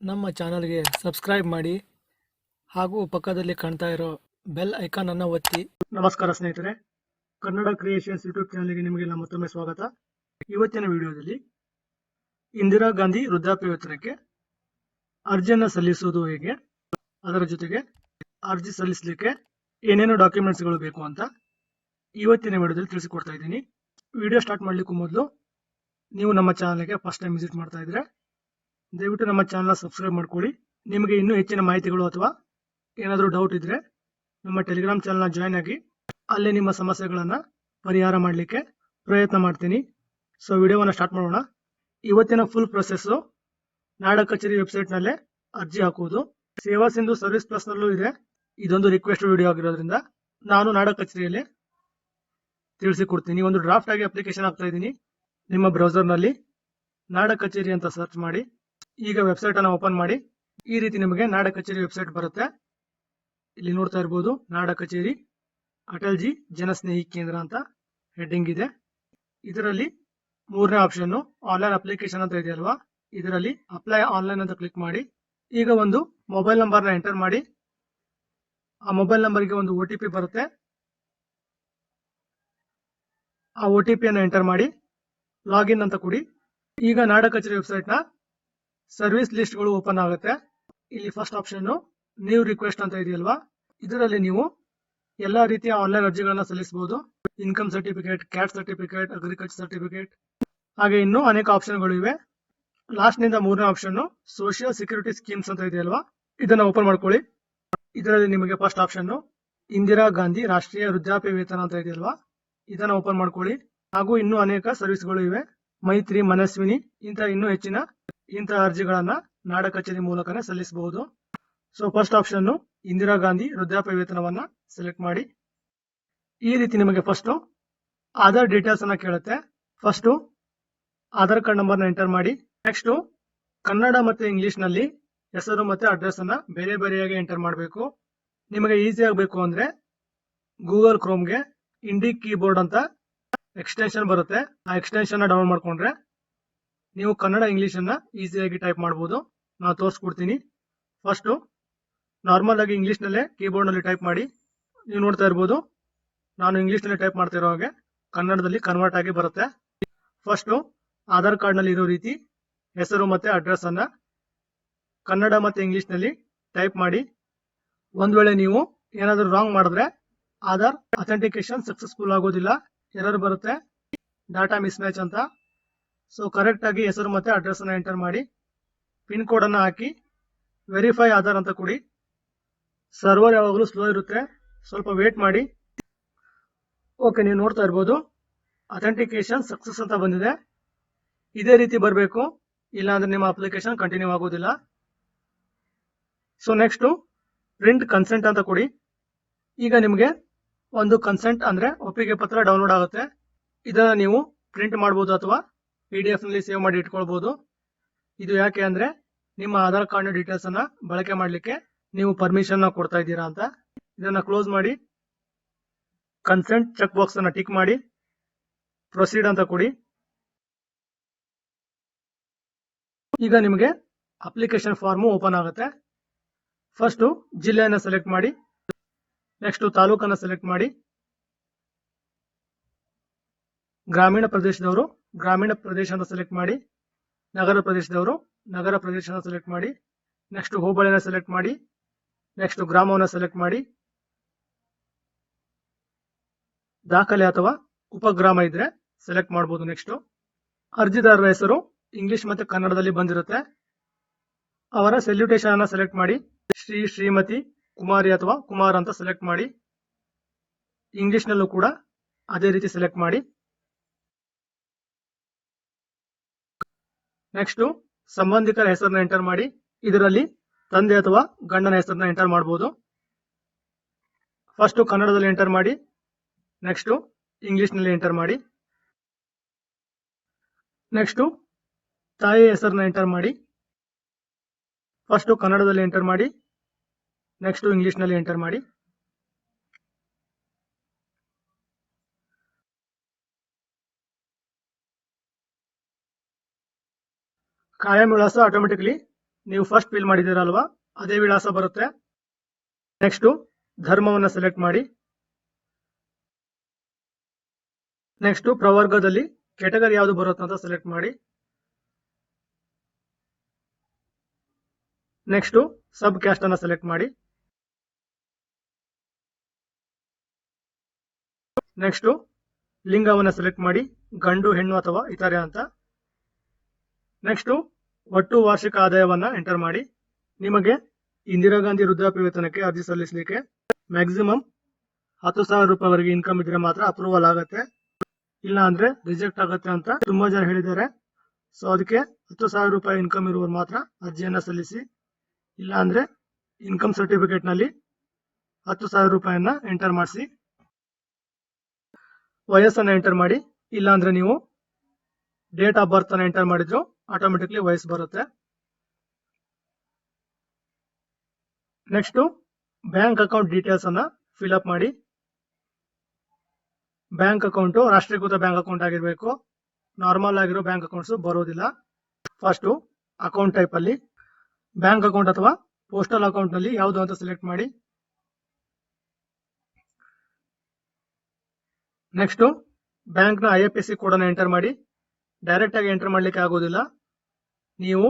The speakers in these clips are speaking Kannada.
ನಮ್ಮ ಚಾನಲ್ಗೆ ಸಬ್ಸ್ಕ್ರೈಬ್ ಮಾಡಿ ಹಾಗೂ ಪಕ್ಕದಲ್ಲಿ ಕಾಣ್ತಾ ಇರೋ ಬೆಲ್ ಐಕಾನ್ ಅನ್ನು ಒತ್ತಿ. ನಮಸ್ಕಾರ ಸ್ನೇಹಿತರೆ, ಕನ್ನಡ ಕ್ರಿಯೇಷನ್ಸ್ ಯೂಟ್ಯೂಬ್ ಚಾನಲ್ಗೆ ನಿಮಗೆ ಮತ್ತೊಮ್ಮೆ ಸ್ವಾಗತ. ಇವತ್ತಿನ ವಿಡಿಯೋದಲ್ಲಿ ಇಂದಿರಾ ಗಾಂಧಿ ವೃದ್ಧಾಪ್ಯ ವೇತನಕ್ಕೆ ಅರ್ಜಿಯನ್ನು ಸಲ್ಲಿಸುವುದು ಹೇಗೆ, ಅದರ ಜೊತೆಗೆ ಅರ್ಜಿ ಸಲ್ಲಿಸಲಿಕ್ಕೆ ಏನೇನು ಡಾಕ್ಯುಮೆಂಟ್ಸ್ಗಳು ಬೇಕು ಅಂತ ಇವತ್ತಿನ ವಿಡಿಯೋದಲ್ಲಿ ತಿಳಿಸಿಕೊಡ್ತಾ ಇದ್ದೀನಿ. ವಿಡಿಯೋ ಸ್ಟಾರ್ಟ್ ಮಾಡಲಿಕ್ಕೂ ಮೊದಲು ನೀವು ನಮ್ಮ ಚಾನಲ್ಗೆ ಫಸ್ಟ್ ಟೈಮ್ ವಿಸಿಟ್ ಮಾಡ್ತಾ ಇದ್ರೆ ದಯವಿಟ್ಟು ನಮ್ಮ ಚಾನಲ್ ಸಬ್ಸ್ಕ್ರೈಬ್ ಮಾಡ್ಕೊಳ್ಳಿ. ನಿಮಗೆ ಇನ್ನೂ ಹೆಚ್ಚಿನ ಮಾಹಿತಿಗಳು ಅಥವಾ ಏನಾದರೂ ಡೌಟ್ ಇದ್ದರೆ ನಮ್ಮ ಟೆಲಿಗ್ರಾಮ್ ಚಾನಲ್ನ ಜಾಯ್ನ್ ಆಗಿ ಅಲ್ಲೇ ನಿಮ್ಮ ಸಮಸ್ಯೆಗಳನ್ನು ಪರಿಹಾರ ಮಾಡಲಿಕ್ಕೆ ಪ್ರಯತ್ನ ಮಾಡ್ತೀನಿ. ಸೊ ವಿಡಿಯೋವನ್ನು ಸ್ಟಾರ್ಟ್ ಮಾಡೋಣ. ಇವತ್ತಿನ ಫುಲ್ ಪ್ರೊಸೆಸ್ಸು ನಾಡ ಕಚೇರಿ ವೆಬ್ಸೈಟ್ನಲ್ಲೇ ಅರ್ಜಿ ಹಾಕುವುದು. ಸೇವಾ ಸಿಂಧು ಸರ್ವಿಸ್ ಪ್ಲಸ್ನಲ್ಲೂ ಇದೆ. ಇದೊಂದು ರಿಕ್ವೆಸ್ಟ್ ವಿಡಿಯೋ ಆಗಿರೋದ್ರಿಂದ ನಾನು ನಾಡ ಕಚೇರಿಯಲ್ಲಿ ತಿಳಿಸಿಕೊಡ್ತೀನಿ. ಒಂದು ಡ್ರಾಫ್ಟ್ ಆಗಿ ಅಪ್ಲಿಕೇಶನ್ ಹಾಕ್ತಾ ಇದ್ದೀನಿ. ನಿಮ್ಮ ಬ್ರೌಸರ್ನಲ್ಲಿ ನಾಡ ಕಚೇರಿ ಅಂತ ಸರ್ಚ್ ಮಾಡಿ. ಈಗ ವೆಬ್ಸೈಟ್ ಅನ್ನು ಓಪನ್ ಮಾಡಿ. ಈ ರೀತಿ ನಿಮಗೆ ನಾಡ ಕಚೇರಿ ವೆಬ್ಸೈಟ್ ಬರುತ್ತೆ. ಇಲ್ಲಿ ನೋಡ್ತಾ ಇರ್ಬೋದು, ನಾಡ ಕಚೇರಿ ಅಟಲ್ ಜಿ ಜನಸ್ನೇಹಿ ಕೇಂದ್ರ ಅಂತ ಹೆಡ್ಡಿಂಗ್ ಇದೆ. ಇದರಲ್ಲಿ ಮೂರನೇ ಆಪ್ಷನ್ ಆನ್ಲೈನ್ ಅಪ್ಲಿಕೇಶನ್ ಅಂತ ಇದೆ ಅಲ್ವಾ? ಇದರಲ್ಲಿ ಅಪ್ಲೈ ಆನ್ಲೈನ್ ಅಂತ ಕ್ಲಿಕ್ ಮಾಡಿ. ಈಗ ಒಂದು ಮೊಬೈಲ್ ನಂಬರ್ನ ಎಂಟರ್ ಮಾಡಿ. ಆ ಮೊಬೈಲ್ ನಂಬರ್ಗೆ ಒಂದು ಒ ಟಿ ಪಿ ಬರುತ್ತೆ. ಆ ಒ ಟಿ ಪಿಯನ್ನು ಎಂಟರ್ ಮಾಡಿ. ಲಾಗಿನ್ ಅಂತ ಕೊಡಿ. ಈಗ ನಾಡ ಕಚೇರಿ ವೆಬ್ಸೈಟ್ನ ಸರ್ವಿಸ್ ಲಿಸ್ಟ್ಗಳು ಓಪನ್ ಆಗುತ್ತೆ. ಇಲ್ಲಿ ಫಸ್ಟ್ ಆಪ್ಷನ್ ನ್ಯೂ ರಿಕ್ವೆಸ್ಟ್ ಅಂತ ಇದೆಯಲ್ವಾ? ಇದರಲ್ಲಿ ನೀವು ಎಲ್ಲಾ ರೀತಿಯ ಆನ್ಲೈನ್ ಅರ್ಜಿಗಳನ್ನ ಸಲ್ಲಿಸಬಹುದು. Income certificate caste certificate agriculture certificate ಹಾಗೆ ಇನ್ನೂ ಅನೇಕ ಆಪ್ಷನ್ಗಳು ಇವೆ. ಲಾಸ್ಟ್ನಿಂದ ಮೂರನೇ ಆಪ್ಷನ್ ಸೋಷಿಯಲ್ ಸೆಕ್ಯೂರಿಟಿ ಸ್ಕೀಮ್ಸ್ ಅಂತ ಇದೆಯಲ್ವಾ? ಇದನ್ನ ಓಪನ್ ಮಾಡ್ಕೊಳ್ಳಿ. ಇದರಲ್ಲಿ ನಿಮಗೆ ಫಸ್ಟ್ ಆಪ್ಷನ್ ಇಂದಿರಾ ಗಾಂಧಿ ರಾಷ್ಟ್ರೀಯ ವೃದ್ಧಾಪ್ಯ ವೇತನ ಅಂತ ಇದೆಯಲ್ವಾ? ಇದನ್ನ ಓಪನ್ ಮಾಡ್ಕೊಳ್ಳಿ. ಹಾಗೂ ಇನ್ನೂ ಅನೇಕ ಸರ್ವಿಸ್ಗಳು ಇವೆ. ಮೈತ್ರಿ ಮನಸ್ವಿನಿ ಇಂಥ ಇನ್ನೂ ಹೆಚ್ಚಿನ ಇಂಥ ಅರ್ಜಿಗಳನ್ನ ನಾಡ ಕಚೇರಿ ಮೂಲಕನೇ ಸಲ್ಲಿಸಬಹುದು. So first option Indira Gandhi ವೃದ್ಧಾಪ್ಯ ವೇತನವನ್ನ ಸೆಲೆಕ್ಟ್ ಮಾಡಿ. ಈ ರೀತಿ ನಿಮಗೆ ಫಸ್ಟ್ ಆಧಾರ್ ಡೀಟೇಲ್ಸ್ ಅನ್ನ ಕೇಳುತ್ತೆ. ಫಸ್ಟ್ ಆಧಾರ್ ಕಾರ್ಡ್ ನಂಬರ್ನ ಎಂಟರ್ ಮಾಡಿ. ನೆಕ್ಸ್ಟ್ ಕನ್ನಡ ಮತ್ತೆ ಇಂಗ್ಲಿಷ್ನಲ್ಲಿ ಹೆಸರು ಮತ್ತೆ ಅಡ್ರೆಸ್ ಅನ್ನ ಬೇರೆ ಬೇರೆಯಾಗಿ ಎಂಟರ್ ಮಾಡಬೇಕು. ನಿಮಗೆ ಈಸಿ ಆಗಬೇಕು ಅಂದ್ರೆ ಗೂಗಲ್ ಕ್ರೋಮ್ಗೆ ಇಂಡಿ ಕೀಬೋರ್ಡ್ ಅಂತ ಎಕ್ಸ್ಟೆನ್ಷನ್ ಬರುತ್ತೆ. ಆ ಎಕ್ಸ್ಟೆನ್ಷನ್ ಡೌನ್ಲೋಡ್ ಮಾಡ್ಕೊಂಡ್ರೆ ನೀವು ಕನ್ನಡ ಇಂಗ್ಲಿಷ್ ಅನ್ನ ಈಸಿಯಾಗಿ ಟೈಪ್ ಮಾಡಬಹುದು ನಾನು ತೋರಿಸ್ಕೊಡ್ತೀನಿ. ಫಸ್ಟ್ ನಾರ್ಮಲ್ ಆಗಿ ಇಂಗ್ಲಿಷ್ ನಲ್ಲೇ ಕೀಬೋರ್ಡ್ನಲ್ಲಿ ಟೈಪ್ ಮಾಡಿ ನೀವು ನೋಡ್ತಾ ಇರ್ಬೋದು. ನಾನು ಇಂಗ್ಲಿಷ್ನಲ್ಲಿ ಟೈಪ್ ಮಾಡ್ತಿರೋ ಹಾಗೆ ಕನ್ನಡದಲ್ಲಿ ಕನ್ವರ್ಟ್ ಆಗಿ ಬರುತ್ತೆ. ಫಸ್ಟ್ ಆಧಾರ್ ಕಾರ್ಡ್ನಲ್ಲಿ ಇರೋ ರೀತಿ ಹೆಸರು ಮತ್ತೆ ಅಡ್ರೆಸ್ ಅನ್ನ ಕನ್ನಡ ಮತ್ತೆ ಇಂಗ್ಲಿಷ್ನಲ್ಲಿ ಟೈಪ್ ಮಾಡಿ. ಒಂದ್ ವೇಳೆ ನೀವು ಏನಾದರೂ ರಾಂಗ್ ಮಾಡಿದ್ರೆ ಆಧಾರ್ ಅಥೆಂಟಿಕೇಶನ್ ಸಕ್ಸಸ್ಫುಲ್ ಆಗೋದಿಲ್ಲ. ಎರರ್ ಬರುತ್ತೆ. ಡಾಟಾ ಮಿಸ್ ಮ್ಯಾಚ್ ಅಂತ ಸೊ ಕರೆಕ್ಟಾಗಿ ಹೆಸರು ಮತ್ತೆ ಅಡ್ರೆಸ್ ಅನ್ನ ಎಂಟರ್ ಮಾಡಿ. ಪಿನ್ ಕೋಡ್ ಅನ್ನ ಹಾಕಿ. ವೆರಿಫೈ ಆಧಾರ್ ಅಂತ ಕೊಡಿ. ಸರ್ವರ್ ಯಾವಾಗಲೂ ಸ್ಲೋ ಇರುತ್ತೆ. ಸ್ವಲ್ಪ ವೇಟ್ ಮಾಡಿ. ಓಕೆ ನೀವು ನೋಡ್ತಾ ಇರ್ಬೋದು. ಅಥೆಂಟಿಕೇಶನ್ ಸಕ್ಸಸ್ ಅಂತ ಬಂದಿದೆ. ಇದೇ ರೀತಿ ಬರಬೇಕು. ಇಲ್ಲಾಂದರೆ ನಿಮ್ಮ ಅಪ್ಲಿಕೇಶನ್ ಕಂಟಿನ್ಯೂ ಆಗೋದಿಲ್ಲ. ಸೊ ನೆಕ್ಸ್ಟ್ ಪ್ರಿಂಟ್ ಕನ್ಸೆಂಟ್ ಅಂತ ಕೊಡಿ. ಈಗ ನಿಮಗೆ ಒಂದು ಕನ್ಸೆಂಟ್ ಅಂದ್ರೆ ಒಪ್ಪಿಗೆ ಪತ್ರ ಡೌನ್ಲೋಡ್ ಆಗುತ್ತೆ. ಇದನ್ನ ನೀವು ಪ್ರಿಂಟ್ ಮಾಡಬಹುದು ಅಥವಾ ಪಿ ಡಿ ಎಫ್ನಲ್ಲಿ ಸೇವ್ ಮಾಡಿ ಇಟ್ಕೊಳ್ಬಹುದು ಇದು ಯಾಕೆ ಅಂದ್ರೆ ನಿಮ್ಮ ಆಧಾರ್ ಕಾರ್ಡ್ ಡೀಟೇಲ್ಸ್ ಅನ್ನ ಬಳಕೆ ಮಾಡಲಿಕ್ಕೆ ನೀವು ಪರ್ಮಿಷನ್ ಕೊಡ್ತಾ ಇದ್ದೀರಾ ಅಂತ. ಇದನ್ನ ಕ್ಲೋಸ್ ಮಾಡಿ ಕನ್ಸೆಂಟ್ ಚೆಕ್ ಬಾಕ್ಸ್ ಅನ್ನ ಟಿಕ್ ಮಾಡಿ ಪ್ರೊಸೀಡ್ ಅಂತ ಕೊಡಿ. ಈಗ ನಿಮಗೆ ಅಪ್ಲಿಕೇಶನ್ ಫಾರ್ಮ್ ಓಪನ್ ಆಗುತ್ತೆ. ಫಸ್ಟ್ ಜಿಲ್ಲೆಯನ್ನು ಸೆಲೆಕ್ಟ್ ಮಾಡಿ ನೆಕ್ಸ್ಟ್ ತಾಲೂಕನ್ನ ಸೆಲೆಕ್ಟ್ ಮಾಡಿ. ಗ್ರಾಮೀಣ ಪ್ರದೇಶದವರು, ಗ್ರಾಮೀಣ ಪ್ರದೇಶ ಅಂತ ಸೆಲೆಕ್ಟ್ ಮಾಡಿ. ನಗರ ಪ್ರದೇಶದವರು, ನಗರ ಪ್ರದೇಶ ಸೆಲೆಕ್ಟ್ ಮಾಡಿ. ನೆಕ್ಸ್ಟ್ ಹೋಬಳಿನ ಸೆಲೆಕ್ಟ್ ಮಾಡಿ. ನೆಕ್ಸ್ಟ್ ಗ್ರಾಮವನ್ನು ಸೆಲೆಕ್ಟ್ ಮಾಡಿ. ದಾಖಲೆ ಅಥವಾ ಉಪಗ್ರಾಮ ಇದ್ರೆ ಸೆಲೆಕ್ಟ್ ಮಾಡಬಹುದು ನೆಕ್ಸ್ಟ್ ಅರ್ಜಿದಾರರ ಹೆಸರು ಇಂಗ್ಲಿಷ್ ಮತ್ತೆ ಕನ್ನಡದಲ್ಲಿ ಬಂದಿರುತ್ತೆ. ಅವರ ಸೆಲ್ಯೂಟೇಶನ್ ಅನ್ನ ಸೆಲೆಕ್ಟ್ ಮಾಡಿ. ಶ್ರೀ ಶ್ರೀಮತಿ ಕುಮಾರಿ ಅಥವಾ ಕುಮಾರ್ ಅಂತ ಸೆಲೆಕ್ಟ್ ಮಾಡಿ ಇಂಗ್ಲಿಷ್ ನಲ್ಲೂ ಕೂಡ ಅದೇ ರೀತಿ ಸೆಲೆಕ್ಟ್ ಮಾಡಿ. ನೆಕ್ಸ್ಟ್ ಸಂಬಂಧಿಕರ ಹೆಸರನ್ನ ಎಂಟರ್ ಮಾಡಿ. ಇದರಲ್ಲಿ ತಂದೆ ಅಥವಾ ಗಂಡನ ಹೆಸರನ್ನ ಎಂಟರ್ ಮಾಡಬಹುದು ಫಸ್ಟ್ ಕನ್ನಡದಲ್ಲಿ ಎಂಟರ್ ಮಾಡಿ. ನೆಕ್ಸ್ಟ್ ಇಂಗ್ಲಿಷ್ನಲ್ಲಿ ಎಂಟರ್ ಮಾಡಿ. ನೆಕ್ಸ್ಟ್ ತಾಯಿಯ ಹೆಸರನ್ನ ಎಂಟರ್ ಮಾಡಿ. ಫಸ್ಟ್ ಕನ್ನಡದಲ್ಲಿ ಎಂಟರ್ ಮಾಡಿ. ನೆಕ್ಸ್ಟ್ ಇಂಗ್ಲಿಷ್ನಲ್ಲಿ ಎಂಟರ್ ಮಾಡಿ. ಕಾಯಂ ವಿಳಾಸ ಆಟೋಮೆಟಿಕ್ಲಿ ನೀವು ಫಸ್ಟ್ ಫಿಲ್ ಮಾಡಿದಿರಲ್ವಾ ಅದೇ ವಿಳಾಸ ಬರುತ್ತೆ. ನೆಕ್ಸ್ಟ್ ಧರ್ಮವನ್ನ ಸೆಲೆಕ್ಟ್ ಮಾಡಿ. ನೆಕ್ಸ್ಟ್ ಪ್ರವರ್ಗದಲ್ಲಿ ಕೆಟಗರಿ ಯಾವುದು ಬರುತ್ತೆ ಅಂತ ಸೆಲೆಕ್ಟ್ ಮಾಡಿ. ನೆಕ್ಸ್ಟ್ ಸಬ್ ಕ್ಯಾಸ್ಟ್ ಅನ್ನ ಸೆಲೆಕ್ಟ್ ಮಾಡಿ. ನೆಕ್ಸ್ಟ್ ಲಿಂಗವನ್ನ ಸೆಲೆಕ್ಟ್ ಮಾಡಿ, ಗಂಡು, ಹೆಣ್ಣು ಅಥವಾ ಇತರೆ ಅಂತ. ನೆಕ್ಸ್ಟ್ ಒಟ್ಟು ವಾರ್ಷಿಕ ಆದಾಯವನ್ನ ಎಂಟರ್ ಮಾಡಿ. ನಿಮಗೆ ಇಂದಿರಾ ಗಾಂಧಿ ವೃದ್ಧಾಪ್ಯ ವೇತನಕ್ಕೆ ಅರ್ಜಿ ಸಲ್ಲಿಸಲಿಕ್ಕೆ ಮ್ಯಾಕ್ಸಿಮಮ್ ಹತ್ತು ಸಾವಿರ ರೂಪಾಯಿವರೆಗೆ ಇನ್ಕಮ್ ಇದ್ರೆ ಮಾತ್ರ ಅಪ್ರೂವಲ್ ಆಗುತ್ತೆ. ಇಲ್ಲ ಅಂದ್ರೆ ರಿಜೆಕ್ಟ್ ಆಗುತ್ತೆ ಅಂತ ತುಂಬಾ ಜನ ಹೇಳಿದ್ದಾರೆ. ಸೊ ಅದಕ್ಕೆ ಹತ್ತು ಸಾವಿರ ರೂಪಾಯಿ ಇನ್ಕಮ್ ಇರುವವರು ಮಾತ್ರ ಅರ್ಜಿಯನ್ನ ಸಲ್ಲಿಸಿ. ಇಲ್ಲ ಅಂದ್ರೆ ಇನ್ಕಮ್ ಸರ್ಟಿಫಿಕೇಟ್ನಲ್ಲಿ ಹತ್ತು ಸಾವಿರ ರೂಪಾಯಿಯನ್ನ ಎಂಟರ್ ಮಾಡಿಸಿ. ವಯಸ್ಸನ್ನ ಎಂಟರ್ ಮಾಡಿ ಇಲ್ಲ ಅಂದ್ರೆ ನೀವು ಡೇಟ್ ಆಫ್ ಬರ್ತ್ ಅನ್ನ ಎಂಟರ್ ಮಾಡಿದ್ರು ಆಟೋಮೆಟಿಕ್ಲಿ ವಯಸ್ಸು ಬರುತ್ತೆ. ನೆಕ್ಸ್ಟ್ ಬ್ಯಾಂಕ್ ಅಕೌಂಟ್ ಡೀಟೇಲ್ಸ್ ಅನ್ನ ಫಿಲ್ ಅಪ್ ಮಾಡಿ. ಬ್ಯಾಂಕ್ ಅಕೌಂಟ್ ರಾಷ್ಟ್ರೀಕೃತ ಬ್ಯಾಂಕ್ ಅಕೌಂಟ್ ಆಗಿರಬೇಕು. ನಾರ್ಮಲ್ ಆಗಿರೋ ಬ್ಯಾಂಕ್ ಅಕೌಂಟ್ಸ್ ಬರೋದಿಲ್ಲ. ಫಸ್ಟ್ ಅಕೌಂಟ್ ಟೈಪ್ ಅಲ್ಲಿ. ಬ್ಯಾಂಕ್ ಅಕೌಂಟ್ ಅಥವಾ ಪೋಸ್ಟಲ್ ಅಕೌಂಟ್ನಲ್ಲಿ ಯಾವುದು ಅಂತ ಸೆಲೆಕ್ಟ್ ಮಾಡಿ. ನೆಕ್ಸ್ಟ್ ಬ್ಯಾಂಕ್ನ I F S C code ಅನ್ನ ಎಂಟರ್ ಮಾಡಿ. ಡೈರೆಕ್ಟ್ ಆಗಿ ಎಂಟರ್ ಮಾಡ್ಲಿಕ್ಕೆ ಆಗೋದಿಲ್ಲ ನೀವು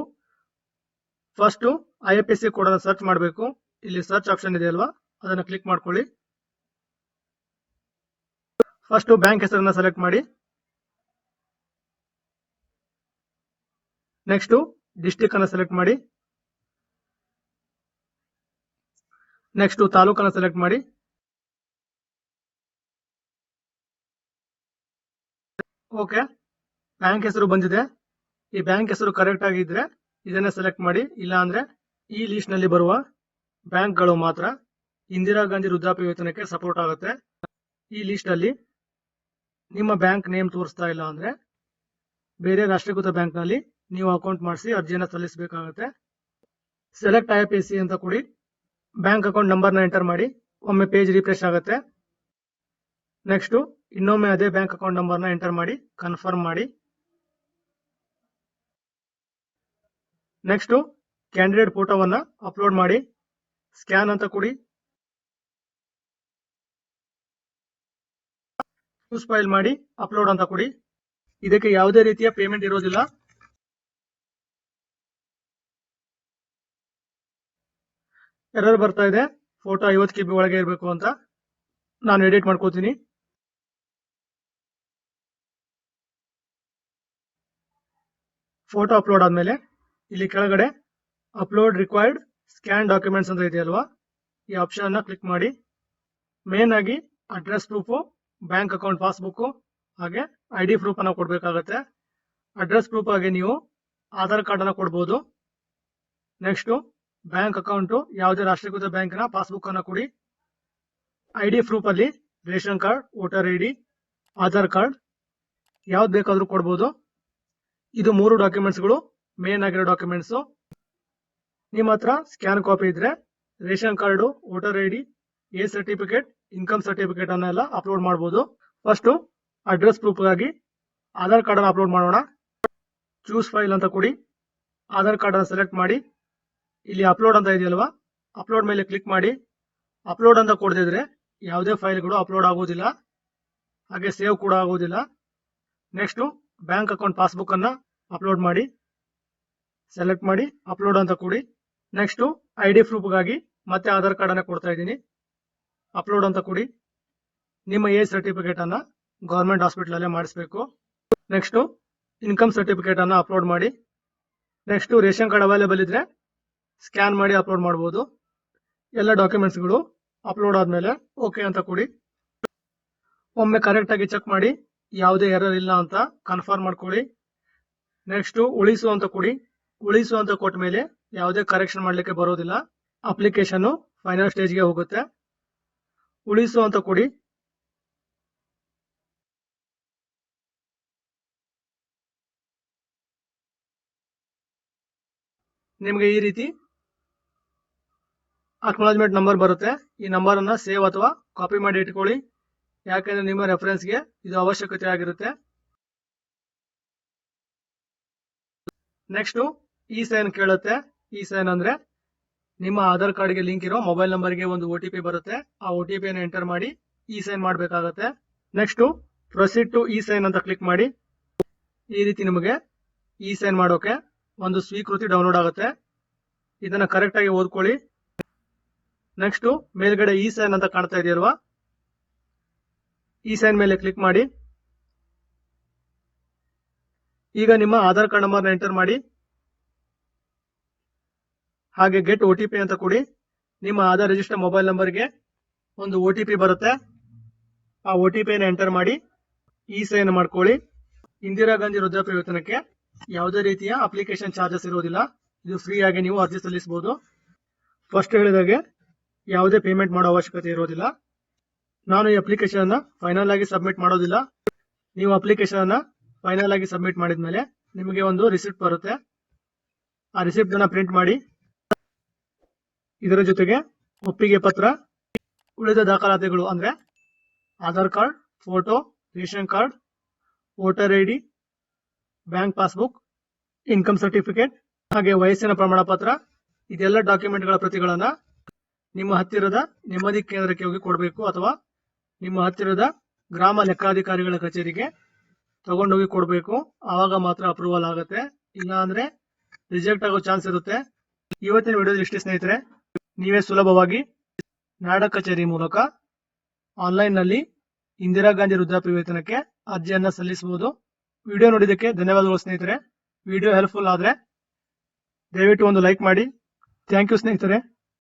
first I F S C code ಅನ್ನು ಸರ್ಚ್ ಮಾಡಬೇಕು. ಇಲ್ಲಿ ಸರ್ಚ್ ಆಪ್ಷನ್ ಇದೆ ಅಲ್ವಾ? ಅದನ್ನ ಕ್ಲಿಕ್ ಮಾಡ್ಕೊಳ್ಳಿ. ಫಸ್ಟ್ ಬ್ಯಾಂಕ್ ಹೆಸರನ್ನ ಸೆಲೆಕ್ಟ್ ಮಾಡಿ. ನೆಕ್ಸ್ಟ್ ಡಿಸ್ಟಿಕ್ ಅನ್ನ ಸೆಲೆಕ್ಟ್ ಮಾಡಿ. ನೆಕ್ಸ್ಟ್ ತಾಲೂಕನ್ನು ಸೆಲೆಕ್ಟ್ ಮಾಡಿ. ಓಕೆ ಬ್ಯಾಂಕ್ ಹೆಸರು ಬಂದಿದೆ. ಈ ಬ್ಯಾಂಕ್ ಹೆಸರು ಕರೆಕ್ಟ್ ಆಗಿದ್ರೆ ಇದನ್ನ ಸೆಲೆಕ್ಟ್ ಮಾಡಿ ಇಲ್ಲ ಅಂದ್ರೆ ಈ ಲಿಸ್ಟ್ನಲ್ಲಿ ಬರುವ ಬ್ಯಾಂಕ್ಗಳು ಮಾತ್ರ ಇಂದಿರಾ ಗಾಂಧಿ ವೃದ್ಧಾಪ್ಯ ವೇತನಕ್ಕೆ ಸಪೋರ್ಟ್ ಆಗುತ್ತೆ. ಈ ಲಿಸ್ಟ್ ಅಲ್ಲಿ ನಿಮ್ಮ ಬ್ಯಾಂಕ್ ನೇಮ್ ತೋರಿಸ್ತಾ ಇಲ್ಲ ಅಂದ್ರೆ ಬೇರೆ ರಾಷ್ಟ್ರೀಕೃತ ಬ್ಯಾಂಕ್ನಲ್ಲಿ ನೀವು ಅಕೌಂಟ್ ಮಾಡಿಸಿ ಅರ್ಜಿಯನ್ನು ಸಲ್ಲಿಸಬೇಕಾಗುತ್ತೆ. ಸೆಲೆಕ್ಟ್ ಐ ಪಿ ಸಿ ಅಂತ ಕೊಡಿ. ಬ್ಯಾಂಕ್ ಅಕೌಂಟ್ ನಂಬರ್ನ ಎಂಟರ್ ಮಾಡಿ, ಒಮ್ಮೆ ಪೇಜ್ ರಿಫ್ರೆಶ್ ಆಗುತ್ತೆ. ನೆಕ್ಸ್ಟ್ ಇನ್ನೊಮ್ಮೆ ಅದೇ ಬ್ಯಾಂಕ್ ಅಕೌಂಟ್ ನಂಬರ್ನ ಎಂಟರ್ ಮಾಡಿ ಕನ್ಫರ್ಮ್ ಮಾಡಿ. ನೆಕ್ಸ್ಟು ಕ್ಯಾಂಡಿಡೇಟ್ ಫೋಟೋವನ್ನ ಅಪ್ಲೋಡ್ ಮಾಡಿ. ಸ್ಕ್ಯಾನ್ ಅಂತ ಕೊಡಿ. ಚೂಸ್ ಫೈಲ್ ಮಾಡಿ ಅಪ್ಲೋಡ್ ಅಂತ ಕೊಡಿ. ಇದಕ್ಕೆ ಯಾವುದೇ ರೀತಿಯ ಪೇಮೆಂಟ್ ಇರೋದಿಲ್ಲ. ಎರರ್ ಬರ್ತಾ ಇದೆ. ಫೋಟೋ ಐವತ್ತು ಕೆ ಬಿ ಒಳಗೆ ಇರಬೇಕು ಅಂತ ನಾನು ಎಡಿಟ್ ಮಾಡ್ಕೋತೀನಿ. ಫೋಟೋ ಅಪ್ಲೋಡ್ ಆದಮೇಲೆ ಇಲ್ಲಿ ಕೆಳಗಡೆ ಅಪ್ಲೋಡ್ ರಿಕ್ವೈರ್ಡ್ ಸ್ಕ್ಯಾನ್ ಡಾಕ್ಯುಮೆಂಟ್ಸ್ ಅಂತ ಇದೆಯಲ್ವಾ? ಈ ಆಪ್ಷನ್ ಅನ್ನ ಕ್ಲಿಕ್ ಮಾಡಿ. ಮೇನ್ ಆಗಿ address proof bank account passbook ಹಾಗೆ ಐ ಡಿ ಪ್ರೂಫನ್ನು ಕೊಡಬೇಕಾಗತ್ತೆ. ಅಡ್ರೆಸ್ ಪ್ರೂಫ್ ಆಗಿ ನೀವು ಆಧಾರ್ ಕಾರ್ಡ್ ಅನ್ನ ಕೊಡ್ಬೋದು. ನೆಕ್ಸ್ಟ್ ಬ್ಯಾಂಕ್ ಅಕೌಂಟ್ ಯಾವುದೇ ರಾಷ್ಟ್ರೀಕೃತ ಬ್ಯಾಂಕಿನ ಪಾಸ್ಬುಕ್ ಅನ್ನ ಕೊಡಿ. I D ಪ್ರೂಫಲ್ಲಿ ration card, voter I D Aadhaar card, ಯಾವ್ದು ಬೇಕಾದರೂ ಕೊಡ್ಬೋದು. ಇದು ಮೂರು ಡಾಕ್ಯುಮೆಂಟ್ಸ್ಗಳು ಮೇನ್ ಆಗಿರೋ ಡಾಕ್ಯುಮೆಂಟ್ಸ್. ನಿಮ್ಮ ಹತ್ರ ಸ್ಕ್ಯಾನ್ ಕಾಪಿ ಇದ್ರೆ, ration card, voter I D a certificate, income certificate ಅನ್ನೆಲ್ಲ upload ಮಾಡಬಹುದು ಫಸ್ಟ್ ಅಡ್ರೆಸ್ ಪ್ರೂಫ್ಗಾಗಿ ಆಧಾರ್ ಕಾರ್ಡ್ ಅನ್ನು ಅಪ್ಲೋಡ್ ಮಾಡೋಣ. ಚೂಸ್ ಫೈಲ್ ಅಂತ ಕೊಡಿ. ಆಧಾರ್ ಕಾರ್ಡ್ ಅನ್ನು ಸೆಲೆಕ್ಟ್ ಮಾಡಿ. ಇಲ್ಲಿ ಅಪ್ಲೋಡ್ ಅಂತ ಇದೆಯಲ್ವಾ? ಅಪ್ಲೋಡ್ ಮೇಲೆ ಕ್ಲಿಕ್ ಮಾಡಿ. ಅಪ್ಲೋಡ್ ಅಂತ ಕೊಡದಿದ್ರೆ ಯಾವುದೇ ಫೈಲ್ಗಳು ಅಪ್ಲೋಡ್ ಆಗೋದಿಲ್ಲ. ಹಾಗೆ ಸೇವ್ ಕೂಡ ಆಗೋದಿಲ್ಲ. ನೆಕ್ಸ್ಟ್ ಬ್ಯಾಂಕ್ ಅಕೌಂಟ್ ಪಾಸ್ಬುಕ್ ಅನ್ನ ಅಪ್ಲೋಡ್ ಮಾಡಿ, ಸೆಲೆಕ್ಟ್ ಮಾಡಿ, ಅಪ್ಲೋಡ್ ಅಂತ ಕೊಡಿ. ನೆಕ್ಸ್ಟ್ ಐ ಡಿ ಪ್ರೂಫ್ಗಾಗಿ ಮತ್ತೆ ಆಧಾರ್ ಕಾರ್ಡ್ ಅನ್ನ ಕೊಡ್ತಾ ಇದ್ದೀನಿ. ಅಪ್ಲೋಡ್ ಅಂತ ಕೊಡಿ. ನಿಮ್ಮ ಏಜ್ ಸರ್ಟಿಫಿಕೇಟ್ ಅನ್ನ ಗೌರ್ಮೆಂಟ್ ಹಾಸ್ಪಿಟಲ್ ಅಲ್ಲೇ ಮಾಡಿಸ್ಬೇಕು. ನೆಕ್ಸ್ಟ್ ಇನ್ಕಮ್ ಸರ್ಟಿಫಿಕೇಟ್ ಅನ್ನ ಅಪ್ಲೋಡ್ ಮಾಡಿ. ನೆಕ್ಸ್ಟ್ ರೇಷನ್ ಕಾರ್ಡ್ ಅವೈಲೇಬಲ್ ಇದ್ರೆ ಸ್ಕ್ಯಾನ್ ಮಾಡಿ ಅಪ್ಲೋಡ್ ಮಾಡಬಹುದು ಎಲ್ಲ ಡಾಕ್ಯುಮೆಂಟ್ಸ್ಗಳು ಅಪ್ಲೋಡ್ ಆದ್ಮೇಲೆ ಓಕೆ ಅಂತ ಕೊಡಿ. ಒಮ್ಮೆ ಕರೆಕ್ಟಾಗಿ ಚೆಕ್ ಮಾಡಿ. ಯಾವುದೇ ಎರರ್ ಇಲ್ಲ ಅಂತ ಕನ್ಫರ್ಮ್ ಮಾಡ್ಕೊಳ್ಳಿ. ನೆಕ್ಸ್ಟ್ ಉಳಿಸು ಅಂತ ಕೊಡಿ. ಉಳಿಸು ಅಂತ ಕೊಟ್ಟ ಮೇಲೆ ಯಾವುದೇ ಕರೆಕ್ಷನ್ ಮಾಡಲಿಕ್ಕೆ ಬರೋದಿಲ್ಲ. ಅಪ್ಲಿಕೇಶನ್ ಫೈನಲ್ ಸ್ಟೇಜ್ಗೆ ಹೋಗುತ್ತೆ. ಉಳಿಸು ಅಂತ ಕೊಡಿ. ನಿಮಗೆ ಈ ರೀತಿ ಅಕ್ನಾಲಜ್ಮೆಂಟ್ ನಂಬರ್ ಬರುತ್ತೆ. ಈ ನಂಬರನ್ನು ಸೇವ್ ಅಥವಾ ಕಾಪಿ ಮಾಡಿ ಇಟ್ಕೊಳ್ಳಿ. ಯಾಕಂದ್ರೆ ನಿಮ್ಮ ರೆಫರೆನ್ಸ್ಗೆ ಇದು ಅವಶ್ಯಕತೆ ಆಗಿರುತ್ತೆ. ನೆಕ್ಸ್ಟ್ ಈ ಸೈನ್ ಕೇಳುತ್ತೆ. ಈ ಸೈನ್ ಅಂದ್ರೆ ನಿಮ್ಮ ಆಧಾರ್ ಕಾರ್ಡ್ಗೆ ಲಿಂಕ್ ಇರೋ ಮೊಬೈಲ್ ನಂಬರ್ಗೆ ಒಂದು ಒ ಟಿ ಪಿ ಬರುತ್ತೆ. ಆ ಒ ಟಿ ಪಿಯನ್ನು ಎಂಟರ್ ಮಾಡಿ ಇ ಸೈನ್ ಮಾಡಬೇಕಾಗತ್ತೆ. Next proceed to e sign ಅಂತ ಕ್ಲಿಕ್ ಮಾಡಿ. ಈ ರೀತಿ ನಿಮಗೆ ಇ ಸೈನ್ ಮಾಡೋಕೆ ಒಂದು ಸ್ವೀಕೃತಿ ಡೌನ್ಲೋಡ್ ಆಗುತ್ತೆ. ಇದನ್ನ ಕರೆಕ್ಟಾಗಿ ಓದ್ಕೊಳ್ಳಿ. ನೆಕ್ಸ್ಟ್ ಮೇಲ್ಗಡೆ ಇ ಸೈನ್ ಅಂತ ಕಾಣ್ತಾ ಇದೆಯಲ್ವಾ? ಈ ಸೈನ್ ಮೇಲೆ ಕ್ಲಿಕ್ ಮಾಡಿ. ಈಗ ನಿಮ್ಮ ಆಧಾರ್ ಕಾರ್ಡ್ ನಂಬರ್ ಎಂಟರ್ ಮಾಡಿ. ಹಾಗೆ ಗೆಟ್ ಒ ಟಿ ಪಿ ಅಂತ ಕೊಡಿ. ನಿಮ್ಮ ಆಧಾರ್ ರಿಜಿಸ್ಟರ್ ಮೊಬೈಲ್ ನಂಬರ್ಗೆ ಒಂದು ಒ ಟಿ ಪಿ ಬರುತ್ತೆ. ಆ ಒ ಟಿ ಎಂಟರ್ ಮಾಡಿ. ಈ ಸೈನ್ ಮಾಡ್ಕೊಳ್ಳಿ. ಇಂದಿರಾ ಗಾಂಧಿ ವೃದ್ಧಾಪ್ಯ ವೇತನಕ್ಕೆ ಯಾವುದೇ ರೀತಿಯ ಅಪ್ಲಿಕೇಶನ್ ಚಾರ್ಜಸ್ ಇರುವುದಿಲ್ಲ ಇದು ಫ್ರೀ ಆಗಿ ನೀವು ಅರ್ಜಿ ಸಲ್ಲಿಸಬಹುದು. ಫಸ್ಟ್ ಹೇಳಿದಾಗೆ ಯಾವುದೇ ಪೇಮೆಂಟ್ ಮಾಡೋ ಅವಶ್ಯಕತೆ ಇರೋದಿಲ್ಲ. ನಾನು ಈ ಅಪ್ಲಿಕೇಶನ್ ಅನ್ನ ಫೈನಲ್ ಆಗಿ ಸಬ್ಮಿಟ್ ಮಾಡೋದಿಲ್ಲ. ನೀವು ಅಪ್ಲಿಕೇಶನ್ ಅನ್ನ ಫೈನಲ್ ಆಗಿ ಸಬ್ಮಿಟ್ ಮಾಡಿದ್ಮೇಲೆ ನಿಮಗೆ ಒಂದು ರಿಸಿಪ್ಟ್ ಬರುತ್ತೆ. ಆ ರಿಸಿಪ್ಟ್ ಅನ್ನ ಪ್ರಿಂಟ್ ಮಾಡಿ. ಇದರ ಜೊತೆಗೆ ಒಪ್ಪಿಗೆ ಪತ್ರ, ಉಳಿದ ದಾಖಲಾತಿಗಳು ಅಂದ್ರೆ Aadhaar card photo ration card, voter I D, bank passbook income certificate ಹಾಗೆ ವಯಸ್ಸಿನ ಪ್ರಮಾಣ ಪತ್ರ ಇದೆಲ್ಲ ಡಾಕ್ಯುಮೆಂಟ್ಗಳ ಪ್ರತಿಗಳನ್ನ ನಿಮ್ಮ ಹತ್ತಿರದ ನೆಮ್ಮದಿ ಕೇಂದ್ರಕ್ಕೆ ಹೋಗಿ ಕೊಡಬೇಕು ಅಥವಾ ನಿಮ್ಮ ಹತ್ತಿರದ ಗ್ರಾಮ ಲೆಕ್ಕಾಧಿಕಾರಿಗಳ ಕಚೇರಿಗೆ ತಗೊಂಡೋಗಿ ಕೊಡಬೇಕು. ಆವಾಗ ಮಾತ್ರ ಅಪ್ರೂವಲ್ ಆಗುತ್ತೆ. ಇಲ್ಲ ಅಂದ್ರೆ ರಿಜೆಕ್ಟ್ ಆಗೋ ಚಾನ್ಸ್ ಇರುತ್ತೆ. ಇವತ್ತಿನ ವಿಡಿಯೋದಲ್ಲಿ ಇಷ್ಟೇ ಸ್ನೇಹಿತರೆ, ನೀವೇ ಸುಲಭವಾಗಿ ನಾಡ ಕಚೇರಿ ಮೂಲಕ ಆನ್ಲೈನ್ನಲ್ಲಿ ಇಂದಿರಾ ಗಾಂಧಿ ವೃದ್ಧಾಪ್ಯ ವೇತನಕ್ಕೆ ಅರ್ಜಿಯನ್ನ ಸಲ್ಲಿಸಬಹುದು. ವಿಡಿಯೋ ನೋಡಿದ್ದಕ್ಕೆ ಧನ್ಯವಾದಗಳು ಸ್ನೇಹಿತರೆ. ವಿಡಿಯೋ ಹೆಲ್ಪ್ಫುಲ್ ಆದ್ರೆ ದಯವಿಟ್ಟು ಒಂದು ಲೈಕ್ ಮಾಡಿ. ಥ್ಯಾಂಕ್ ಯು ಸ್ನೇಹಿತರೆ.